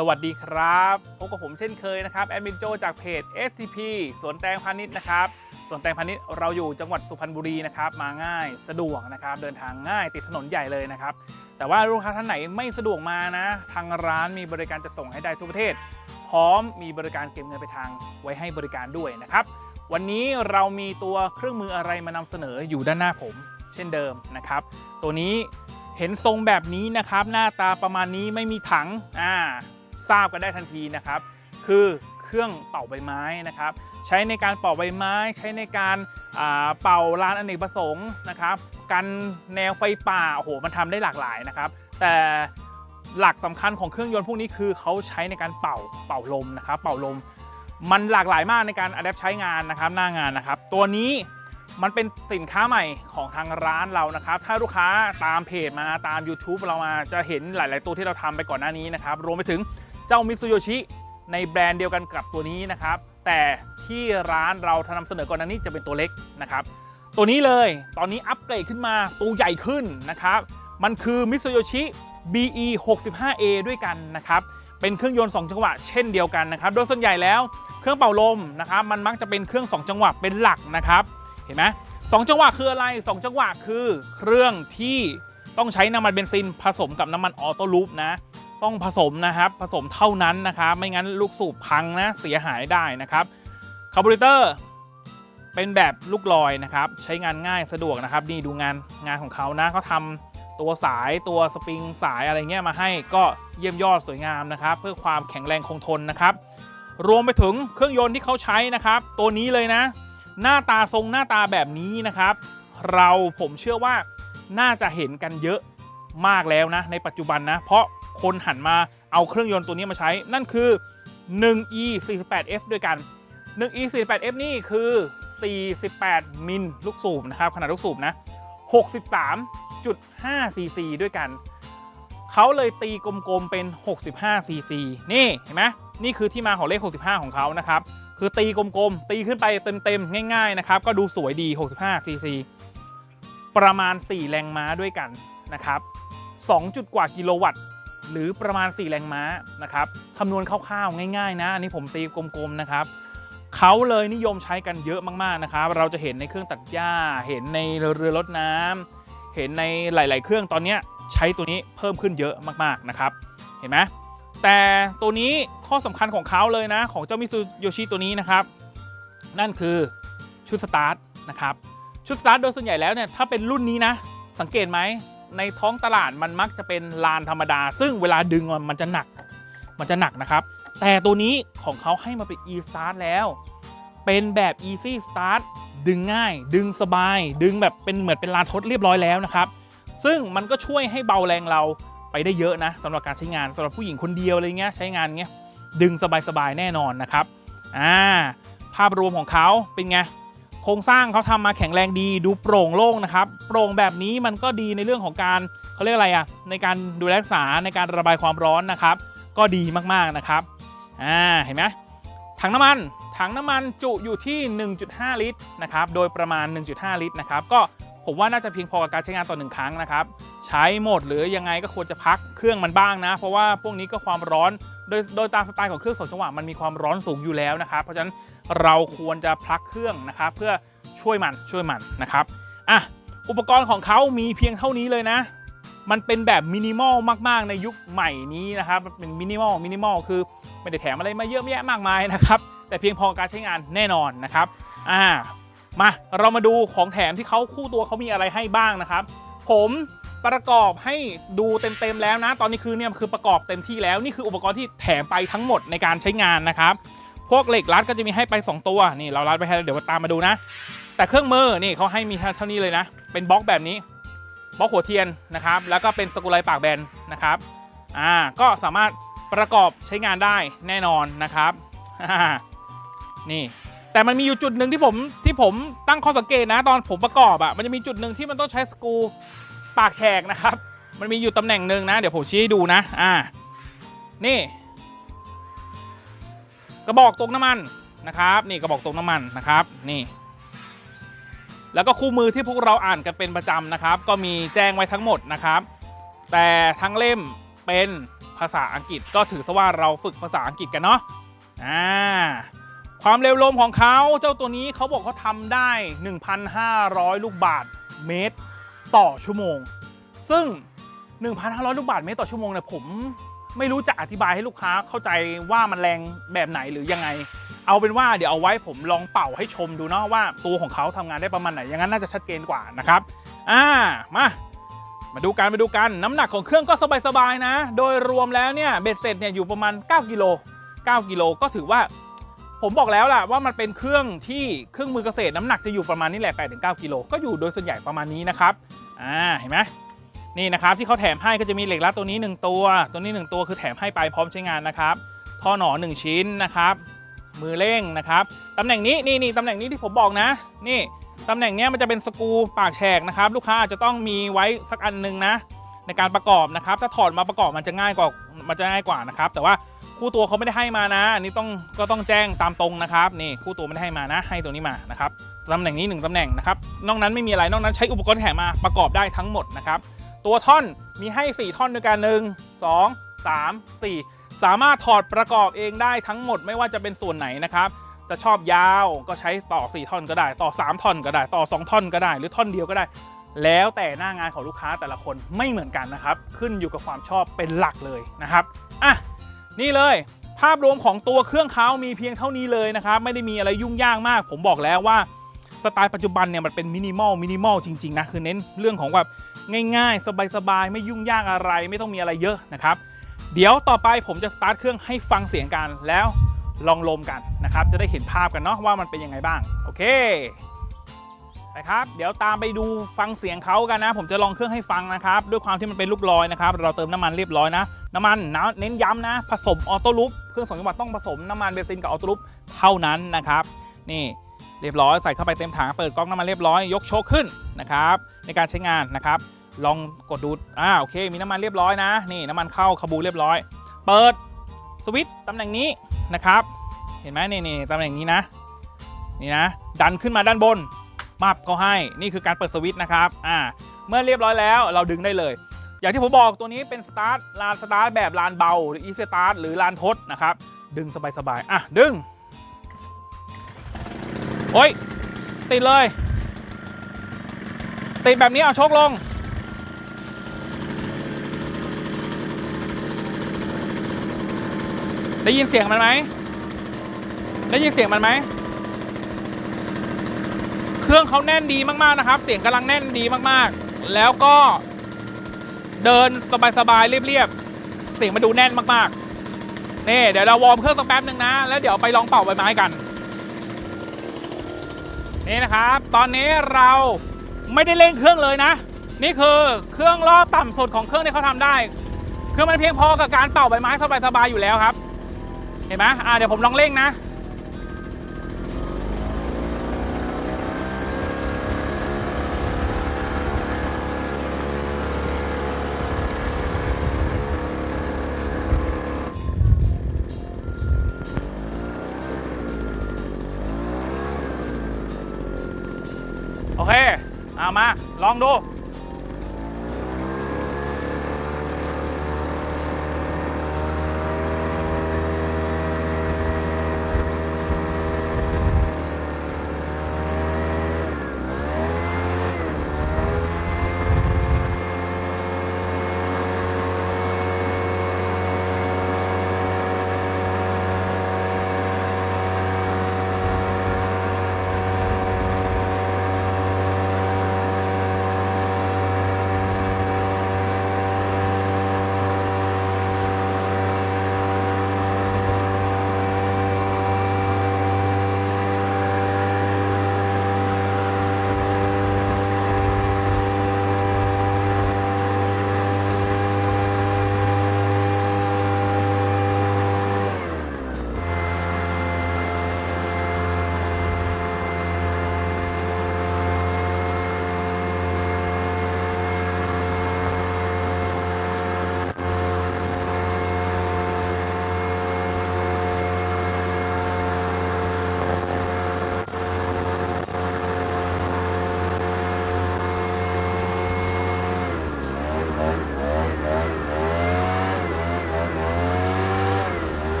สวัสดีครับพบกับผมเช่นเคยนะครับแอดมินโจจากเพจ SCP สวนแตงพาณิชย์นะครับสวนแตงพาณิชย์เราอยู่จังหวัดสุพรรณบุรีนะครับมาง่ายสะดวกนะครับเดินทางง่ายติดถนนใหญ่เลยนะครับแต่ว่าลูกค้าท่านไหนไม่สะดวกมานะ ทางร้านมีบริการจะส่งให้ได้ทั่วประเทศ พร้อมมีบริการเก็บเงินไปทางไว้ให้บริการด้วยนะครับวันนี้เรามีตัวเครื่องมืออะไรมานำเสนออยู่ด้านหน้าผม เช่นเดิมนะครับ ตัวนี้เห็นทรงแบบนี้นะครับ หน้าตาประมาณนี้ไม่มีถังอ่า ทราบกันได้ทันทีนะครับ คือเครื่องเป่าใบไม้นะครับ ใช้ในการเป่าใบไม้ ใช้ในการเป่าลานอเนกประสงค์นะครับกันแนวไฟป่าโอ้โหมันทำได้หลากหลายนะครับ แต่หลักสำคัญของเครื่องยนต์พวกนี้คือเขาใช้ในการเป่าเป่าลมนะครับเป่าลม มันหลากหลายมากในการอัดแอปใช้งานนะครับหน้างานนะครับ ตัวนี้มันเป็นสินค้าใหม่ของทางร้านเรานะครับ ถ้าลูกค้าตามเพจมาตาม YouTube เรามาจะเห็นหลาย ๆ ตัวที่เราทำไปก่อนหน้านี้นะครับ รวมไปถึง จ้ามิตซูโยชิในแบรนด์เดียวกันกับตัวนี้นะครับ แต่ที่ร้านเราทำเสนอก่อนหน้านี้จะเป็นตัวเล็กนะครับ ตัวนี้เลยตอนนี้อัปเกรดขึ้นมาตัวใหญ่ขึ้นนะครับ มันคือ Mitsuyoshi BE 65A ด้วยกันนะครับ เป็นเครื่องยนต์ 2 จังหวะเช่นเดียวกันนะครับ โดยส่วนใหญ่แล้วเครื่องเป่าลมนะครับ มันมักจะเป็นเครื่อง 2 จังหวะเป็นหลักนะครับ เห็นไหมสองจังหวะคืออะไร 2 จังหวะคือเครื่องที่ต้องใช้น้ำมันเบนซินผสมกับน้ำมันออโต้ลูปนะ ต้องผสมนะครับ ผสมเท่านั้นนะครับ ไม่งั้นลูกสูบพังนะเสียหายได้นะครับคาร์บูเรเตอร์เป็นแบบลูกลอยนะครับ ใช้งานง่ายสะดวกนะครับ นี่ดูงานงานของเขานะเขาทำตัวสายตัวสปริงสายอะไรเงี้ยมาให้ก็เยี่ยมยอดสวยงามนะครับ เพื่อความแข็งแรงคงทนนะครับ รวมไปถึงเครื่องยนต์ที่เขาใช้นะครับ ตัวนี้เลยนะ หน้าตาทรงหน้าตาแบบนี้นะครับ เราผมเชื่อว่าน่าจะเห็นกันเยอะมากแล้วนะ ในปัจจุบันนะ เพราะ คนหันมาเอาเครื่องยนต์ตัวนี้มาใช้ นั่นคือ 1e 48f ด้วยกัน 1e 48f นี่คือ 48 มิลลูกสูบนะครับขนาดลูกสูบนะ 63.5 cc ด้วยกัน เขาเลยตีกลมๆเป็น 65 cc นี่เห็นไหมนี่คือที่มาของเลข 65 ของเขานะครับ คือตีกลมๆ ตีขึ้นไปเต็มๆ ง่ายๆ นะครับ ก็ดูสวยดี 65 cc ประมาณ 4 แรงม้าด้วยกันนะครับ 2 จุดกว่ากิโลวัตต์ หรือประมาณ 4 แรงม้านะครับคำนวณคร่าวๆง่ายๆ นะอันนี้ผมตีกลมๆนะครับเขาเลยนิยมใช้กันเยอะมากๆนะครับเราจะเห็นในเครื่องตัดหญ้า เห็นในเรือรถน้ำเห็นในหลาย ๆ เครื่องตอนนี้ใช้ตัวนี้เพิ่มขึ้นเยอะมากๆนะครับ เห็นไหมแต่ตัวนี้ข้อสำคัญของเขาเลยนะ ของเจ้ามิซูโยชิตัวนี้นะครับ นั่นคือชุดสตาร์ทนะครับชุดสตาร์ทโดยส่วนใหญ่แล้วเนี่ยถ้าเป็นรุ่นนี้นะ สังเกตไหม ในท้องตลาดมันมักจะเป็นลานธรรมดา ซึ่งเวลาดึงมันจะหนัก มันจะหนักนะครับ แต่ตัวนี้ของเขาให้มาเป็น e start แล้ว เป็นแบบ easy start ดึงง่าย ดึงสบาย ดึงแบบเป็นเหมือนเป็นลานทดเรียบร้อยแล้วนะครับ ซึ่งมันก็ช่วยให้เบาแรงเราไปได้เยอะนะสำหรับการใช้งานสำหรับผู้หญิงคนเดียวอะไรเงี้ยใช้งานเงี้ยดึงสบายๆแน่นอนนะครับอ่าภาพรวมของเขาเป็นไง โครงสร้างเขาทำมาแข็งแรงดีดูโปร่งโล่งนะครับ โปร่งแบบนี้มันก็ดีในเรื่องของการเขาเรียกอะไรอะในการดูแลรักษาในการระบายความร้อนนะครับ ก็ดีมากๆนะครับอ่าเห็นไหมถังน้ำมันถังน้ำมันจุอยู่ที่ 1.5 ลิตรนะครับโดยประมาณ 1.5 ลิตรนะครับก็ผมว่าน่าจะเพียงพอกับการใช้งานต่อหนึ่งครั้งนะครับ ใช้หมดหรือยังไงก็ควรจะพักเครื่องมันบ้างนะ เพราะว่าพวกนี้ก็ความร้อนโดยโดยตามสไตล์ของเครื่องสองจังหวะมันมีความร้อนสูงอยู่แล้วนะครับ เพราะฉะนั้น เราควรจะพลักเครื่องนะครับเพื่อช่วยมันช่วยมันนะครับอะอุปกรณ์ของเขามีเพียงเท่านี้เลยนะ มันเป็นแบบมินิมอลมาก ๆ ในยุคใหม่นี้นะครับเป็นมินิมอลมินิมอลคือไม่ได้แถมอะไรมาเยอะแยะมากมายนะครับ แต่เพียงพอกับการใช้งานแน่นอนนะครับอ่ามาเรามาดูของแถมที่เขาคู่ตัวเขามีอะไรให้บ้างนะครับ ผมประกอบให้ดูเต็มๆแล้วนะ ตอนนี้คือเนี่ยคือประกอบเต็มที่แล้วนี่คืออุปกรณ์ที่แถมไปทั้งหมดในการใช้งานนะครับ พวกเหล็กรัดก็จะมีให้ไป 2 ตัวนี่เรารัดไปให้แล้วเดี๋ยวตามมาดูนะ แต่เครื่องมือนี่เขาให้มีเท่านี้เลยนะ เป็นบล็อกแบบนี้บล็อกหัวเทียนนะครับ แล้วก็เป็นสกรูไลปากแบนนะครับอ่าก็สามารถประกอบใช้งานได้แน่นอนนะครับนี่แต่มันมีอยู่จุดหนึ่งที่ผมที่ผมตั้งข้อสังเกตนะ ตอนผมประกอบอะ่ะมันจะมีจุดหนึ่งที่มันต้องใช้สกูปากแฉกนะครับ มันมีอยู่ตำแหน่งหนึ่งนะ เดี๋ยวผมชี้ให้ดูนะอ่านี่ กระบอกตรงน้ำมันนะครับ นี่กระบอกตรงน้ำมันนะครับนี่ แล้วก็คู่มือที่พวกเราอ่านกันเป็นประจำนะครับ ก็มีแจ้งไว้ทั้งหมดนะครับ แต่ทั้งเล่มเป็นภาษาอังกฤษก็ถือซะว่าเราฝึกภาษาอังกฤษกันเนาะอ่าความเร็วลมของเขาเจ้าตัวนี้เขาบอกเขาทำได้ 1,500 ลูกบาทเมตรต่อชั่วโมง ซึ่ง 1,500 ลูกบาทเมตรต่อชั่วโมงเนี่ยผม ไม่รู้จะอธิบายให้ลูกค้าเข้าใจว่ามันแรงแบบไหนหรือยังไง เอาเป็นว่าเดี๋ยวเอาไว้ผมลองเป่าให้ชมดูเนาะว่าตัวของเขาทำงานได้ประมาณไหนอย่างนั้นน่าจะชัดเจนกว่านะครับอ่ามามาดูกันมาดูกันน้ำหนักของเครื่องก็สบายๆนะ โดยรวมแล้วเนี่ยเบ็ดเสร็จเนี่ยอยู่ประมาณ 9กิโล9กิโลก็ถือว่า ผมบอกแล้วล่ะว่ามันเป็นเครื่องที่เครื่องมือเกษตรน้ำหนักจะอยู่ประมาณนี้แหละ8-9กิโลก็อยู่โดยส่วนใหญ่ประมาณนี้นะครับอ่าเห็นไหม นี่นะครับที่เขาแถมให้ก็จะมีเหล็กรัดตัวนี้ 1 ตัว ตัวนี้ 1 ตัวคือแถมให้ไปพร้อมใช้งานนะครับ ท่อหนอ1ชิ้นนะครับ มือเร่งนะครับตำแหน่งนี้นี่นี่ตำแหน่งนี้ที่ผมบอกนะ นี่ตำแหน่งนี้มันจะเป็นสกูปากแฉกนะครับ ลูกค้าอาจจะต้องมีไว้สักอันหนึงนะ ในการประกอบนะครับ ถ้าถอดมาประกอบมันจะง่ายกว่ามันจะง่ายกว่านะครับ แต่ว่าคู่ตัวเขาไม่ได้ให้มานะ อันนี้ต้องก็ต้องแจ้งตามตรงนะครับนี่คู่ตัวไม่ได้ให้มานะ ให้ตัวนี้มานะครับตำแหน่งนี้หนึ่งตำแหน่งนะครับนอกนั้นไม่มีอะไรนอกนั้นใช้อุปกรณ์แถมมาประกอบได้ทั้งหมดนะครับ ตัวท่อนมีให้ 4 ท่อนด้วยกันหนึ่งสองสามสี่สามารถถอดประกอบเองได้ทั้งหมดไม่ว่าจะเป็นส่วนไหนนะครับ จะชอบยาวก็ใช้ต่อ 4 ท่อนก็ได้ ต่อ 3 ท่อนก็ได้ ต่อ 2 ท่อนก็ได้ หรือท่อนเดียวก็ได้ แล้วแต่หน้างานของลูกค้าแต่ละคนไม่เหมือนกันนะครับ ขึ้นอยู่กับความชอบเป็นหลักเลยนะครับอะนี่เลยภาพรวมของตัวเครื่องเขามีเพียงเท่านี้เลยนะครับ ไม่ได้มีอะไรยุ่งยากมาก ผมบอกแล้วว่าสไตล์ปัจจุบันเนี่ยมันเป็นมินิมอลมินิมอลจริงๆนะคือเน้นเรื่องของแบบ ง่ายๆ สบายๆ ไม่ยุ่งยากอะไร ไม่ต้องมีอะไรเยอะนะครับ เดี๋ยวต่อไปผมจะสตาร์ทเครื่องให้ฟังเสียงกันแล้วลองลมกันนะครับ จะได้เห็นภาพกันเนาะว่ามันเป็นยังไงบ้าง โอเคนะครับ เดี๋ยวตามไปดูฟังเสียงเขากันนะ ผมจะลองเครื่องให้ฟังนะครับ ด้วยความที่มันเป็นลูกลอยนะครับ เราเติมน้ำมันเรียบร้อยนะ น้ำมันนะเน้นย้ำนะ ผสมออโต้ลูป เครื่องสองจังหวะต้องผสมน้ำมันเบนซินกับออโต้ลูปเท่านั้นนะครับ นี่ เรียบร้อยใส่เข้าไปเต็มถังเปิดก๊อกน้ำมันเรียบร้อยยกโชคขึ้นนะครับในการใช้งานนะครับลองกดดูอ่าโอเค มีน้ำมันเรียบร้อยนะ นี่น้ำมันเข้าคาบูเรียบร้อย เปิดสวิตช์ตำแหน่งนี้นะครับ เห็นไหมนี่นี่ตำแหน่งนี้นะ นี่นะ ดันขึ้นมาด้านบนมับก็ให้นี่คือการเปิดสวิตนะครับอ่าเมื่อเรียบร้อยแล้วเราดึงได้เลย อย่างที่ผมบอกตัวนี้เป็นสตาร์ทลานสตาร์ทแบบลานเบาหรืออีสตาร์ทหรือลานทดนะครับดึงสบายๆอะดึง โอ้ย ติดเลย ติดแบบนี้เอาโชคลง ได้ยินเสียงมันไหม ได้ยินเสียงมันไหม เครื่องเขาแน่นดีมากๆนะครับ เสียงกำลังแน่นดีมากๆ แล้วก็เดินสบายๆ เรียบๆ เสียงมาดูแน่นมากๆ นี่ เดี๋ยวเราวอร์มเครื่องสักแป๊บหนึ่งนะ แล้วเดี๋ยวไปลองเป่าใบไม้กัน นี่นะครับ ตอนนี้เราไม่ได้เร่งเครื่องเลยนะ นี่คือเครื่องรอบต่ำสุดของเครื่องที่เขาทำได้เครื่องมันเพียงพอกับการเป่าใบไม้สบายๆอยู่แล้วครับ เห็นไหมอ่าเดี๋ยวผมลองเร่งนะ มาลองดู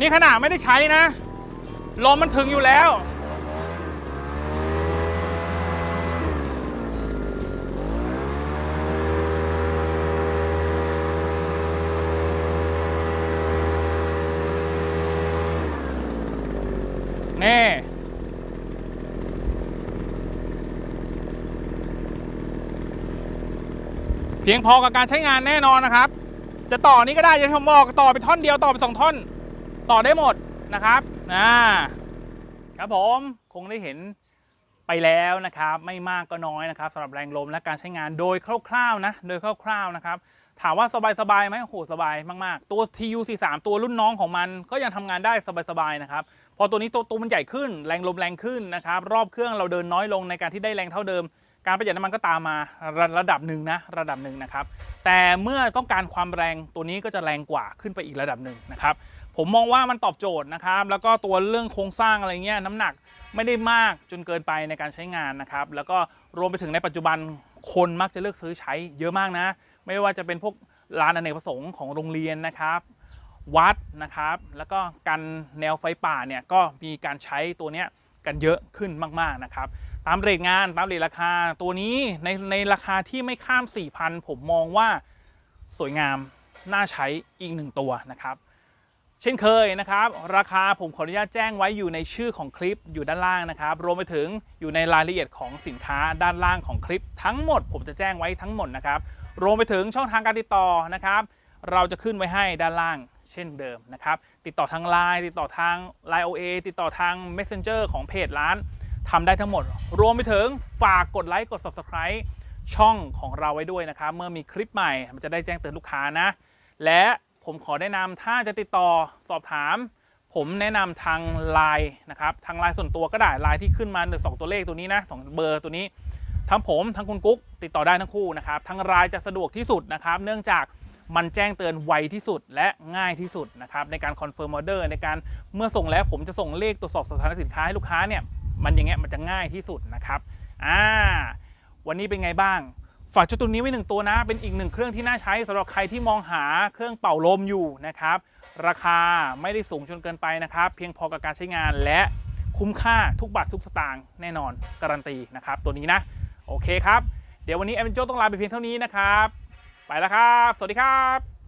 นี่ขนาดไม่ได้ใช้นะ ลมมันถึงอยู่แล้ว นี่ เพียงพอกับการใช้งานแน่นอนนะครับ จะต่อนี้ก็ได้จะทำบอกต่อไปท่อนเดียวต่อไปสองท่อน ต่อได้หมดนะครับอ่าครับผมคงได้เห็นไปแล้วนะครับ ไม่มากก็น้อยนะครับสำหรับแรงลมและการใช้งานโดยคร่าวๆนะโดยคร่าวๆนะครับถามว่าสบายๆไหมโอ้โหสบายมากๆ ตัว TU43 ตัวรุ่นน้องของมันก็ยังทำงานได้สบายๆนะครับ พอตัวนี้ตัวตัวมันใหญ่ขึ้น แรงลมแรงขึ้นนะครับ รอบเครื่องเราเดินน้อยลงในการที่ได้แรงเท่าเดิม การประหยัดน้ำมันก็ตามมาระระดับหนึ่งนะระดับหนึ่งนะครับ แต่เมื่อต้องการความแรงตัวนี้ก็จะแรงกว่าขึ้นไปอีกระดับหนึ่งนะครับ ผมมองว่ามันตอบโจทย์นะครับ แล้วก็ตัวเรื่องโครงสร้างอะไรเงี้ยน้ำหนักไม่ได้มากจนเกินไปในการใช้งานนะครับ แล้วก็รวมไปถึงในปัจจุบันคนมักจะเลือกซื้อใช้เยอะมากนะ ไม่ว่าจะเป็นพวกร้านอเนกประสงค์ของโรงเรียนนะครับ วัดนะครับ แล้วก็กันแนวไฟป่าเนี่ยก็มีการใช้ตัวเนี้ยกันเยอะขึ้นมากๆนะครับ ตามเรทงานตามเรทราคาตัวนี้ในในราคาที่ไม่ข้าม 4,000 ผมมองว่าสวยงามน่าใช้อีกหนึ่งตัวนะครับ เช่นเคยนะครับ ราคาผมขออนุญาตแจ้งไว้อยู่ในชื่อของคลิปอยู่ด้านล่างนะครับ รวมไปถึงอยู่ในรายละเอียดของสินค้าด้านล่างของคลิป ทั้งหมดผมจะแจ้งไว้ทั้งหมดนะครับ รวมไปถึงช่องทางการติดต่อนะครับ เราจะขึ้นไว้ให้ด้านล่างเช่นเดิมนะครับ ติดต่อทาง Line ติดต่อทาง Line OA ติดต่อทาง Messenger ของเพจร้านทำได้ทั้งหมด รวมไปถึงฝากกดไลค์กด Subscribe ช่องของเราไว้ด้วยนะครับ เมื่อมีคลิปใหม่มันจะได้แจ้งเตือนลูกค้านะ และ ผมขอแนะนำถ้าจะติดต่อสอบถาม ผมแนะนำทาง Line นะครับทาง Line ส่วนตัวก็ได้ Line ที่ขึ้นมาสองตัวเลขตัวนี้นะสองเบอร์ตัวนี้ทั้งผมทั้งคุณกุ๊กติดต่อได้ทั้งคู่นะครับทางไลน์จะสะดวกที่สุดนะครับ เนื่องจากมันแจ้งเตือนไวที่สุดและง่ายที่สุดนะครับในการคอนเฟิร์มออเดอร์ในการเมื่อส่งแล้วผมจะส่งเลขตรวจสอบสถานะสินค้าให้ลูกค้าเนี่ยมันอย่างเงี้ยมันจะง่ายที่สุดนะครับอ่าวันนี้เป็นไงบ้าง ฝากเจ้าตัวนี้ไว้หนึ่งตัวนะ เป็นอีกหนึ่งเครื่องที่น่าใช้สำหรับใครที่มองหาเครื่องเป่าลมอยู่นะครับ ราคาไม่ได้สูงจนเกินไปนะครับ เพียงพอกับการใช้งานและคุ้มค่าทุกบาททุกสตางค์แน่นอนการันตีนะครับ ตัวนี้นะ โอเคครับ เดี๋ยววันนี้แอมเนโจต้องลาไปเพียงเท่านี้นะครับ ไปแล้วครับ สวัสดีครับ